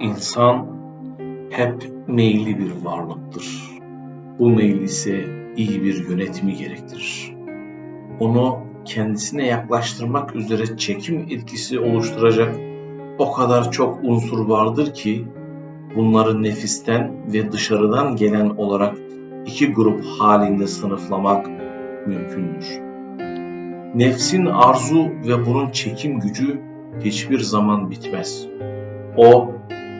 İnsan hep meyilli bir varlıktır. Bu meyil ise iyi bir yönetimi gerektirir. Onu kendisine yaklaştırmak üzere çekim etkisi oluşturacak o kadar çok unsur vardır ki bunları nefisten ve dışarıdan gelen olarak iki grup halinde sınıflamak mümkündür. Nefsin arzu ve bunun çekim gücü hiçbir zaman bitmez. O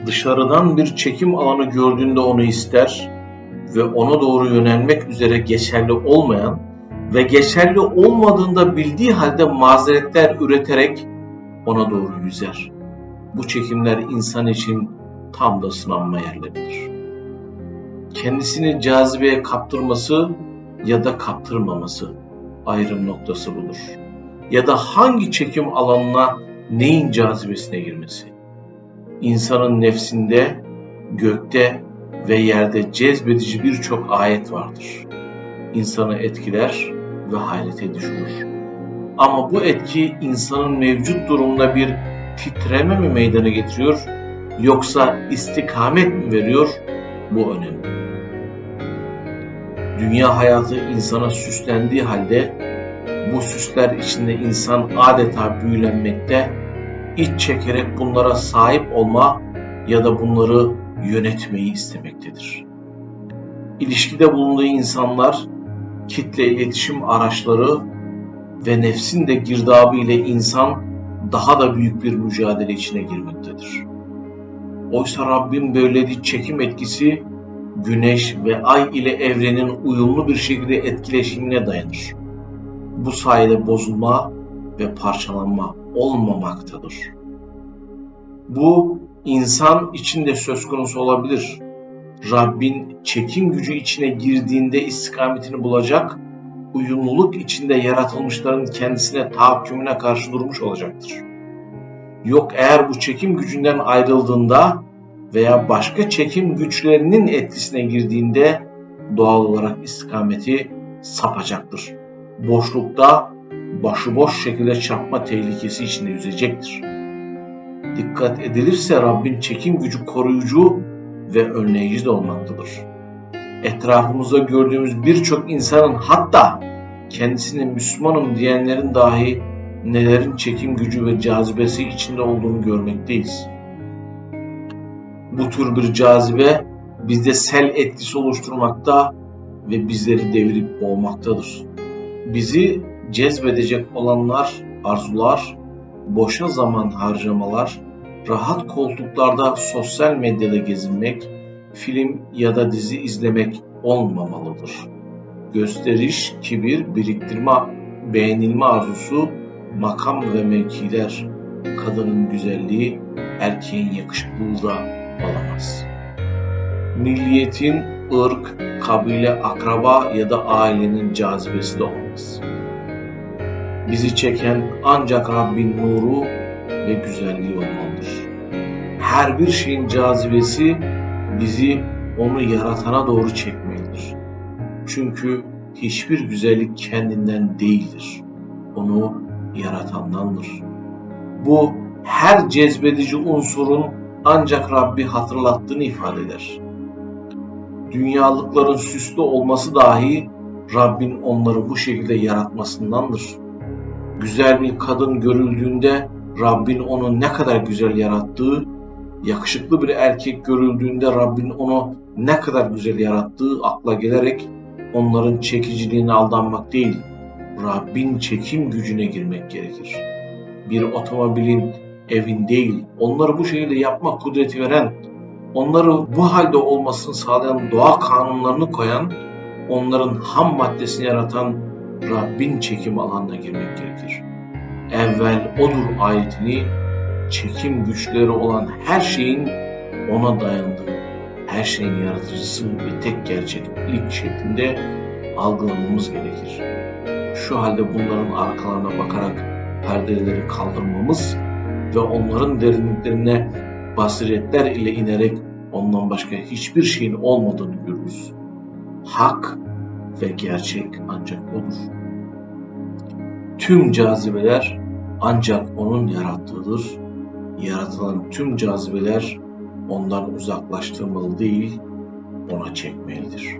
dışarıdan bir çekim alanı gördüğünde onu ister ve ona doğru yönelmek üzere geçerli olmayan ve geçerli olmadığında bildiği halde mazeretler üreterek ona doğru yüzer. Bu çekimler insan için tam da sınanma yerleridir. Kendisini cazibeye kaptırması ya da kaptırmaması ayrım noktası budur. Ya da hangi çekim alanına neyin cazibesine girmesi. İnsanın nefsinde, gökte ve yerde cezbedici birçok ayet vardır. İnsanı etkiler ve hayrete düşürür. Ama bu etki insanın mevcut durumda bir titreme mi meydana getiriyor yoksa istikamet mi veriyor? Bu önemli. Dünya hayatı insana süslendiği halde bu süsler içinde insan adeta büyülenmekte, iç çekerek bunlara sahip olma ya da bunları yönetmeyi istemektedir. İlişkide bulunduğu insanlar, kitle iletişim araçları ve nefsin de girdabı ile insan daha da büyük bir mücadele içine girmektedir. Oysa Rabbim böylediği çekim etkisi güneş ve ay ile evrenin uyumlu bir şekilde etkileşimine dayanır. Bu sayede bozulma ve parçalanma olmamaktadır. Bu insan içinde söz konusu olabilir. Rabbin çekim gücü içine girdiğinde istikametini bulacak, uyumluluk içinde yaratılmışların kendisine tahakkümüne karşı durmuş olacaktır. Yok eğer bu çekim gücünden ayrıldığında veya başka çekim güçlerinin etkisine girdiğinde doğal olarak istikameti sapacaktır. Boşlukta başıboş şekilde çarpma tehlikesi içinde yüzecektir. Dikkat edilirse Rabbin çekim gücü koruyucu ve önleyici de olmaktadır. Etrafımızda gördüğümüz birçok insanın hatta kendisine Müslümanım diyenlerin dahi nelerin çekim gücü ve cazibesi içinde olduğunu görmekteyiz bu tür bir cazibe bizde sel etkisi oluşturmakta ve bizleri devirip boğmaktadır. Bizi cezbedecek olanlar, arzular, boşa zaman harcamalar, rahat koltuklarda sosyal medyada gezinmek, film ya da dizi izlemek olmamalıdır. Gösteriş, kibir, biriktirme, beğenilme arzusu, makam ve mevkiler, kadının güzelliği, erkeğin yakışıklılığı da olamaz. Milliyetin, ırk, kabile, akraba ya da ailenin cazibesi de olmaz. Bizi çeken ancak Rabbin nuru ve güzelliği olmalıdır. Her bir şeyin cazibesi bizi onu yaratana doğru çekmelidir. Çünkü hiçbir güzellik kendinden değildir. Onu yaratandandır. Bu her cezbedici unsurun ancak Rabbi hatırlattığını ifade eder. Dünyalıkların süslü olması dahi Rabbin onları bu şekilde yaratmasındandır. Güzel bir kadın görüldüğünde Rabbin onu ne kadar güzel yarattığı, yakışıklı bir erkek görüldüğünde Rabbin onu ne kadar güzel yarattığı akla gelerek onların çekiciliğine aldanmak değil, Rabbin çekim gücüne girmek gerekir. Bir otomobilin evin değil, onları bu şekilde yapma kudreti veren, onları bu halde olmasını sağlayan doğa kanunlarını koyan, onların ham maddesini yaratan Rabbin çekim alanına girmek gerekir. Evvel odur ayetini çekim güçleri olan her şeyin ona dayandığı, her şeyin yaratıcısı ve tek gerçeklik şeklinde algılamamız gerekir. Şu halde bunların arkalarına bakarak perdeleri kaldırmamız ve onların derinliklerine basiretler ile inerek ondan başka hiçbir şeyin olmadığını görürüz. Hak ve gerçek ancak odur. Tüm cazibeler ancak onun yarattığıdır. Yaratılan tüm cazibeler ondan uzaklaştırmalı değil, ona çekmelidir.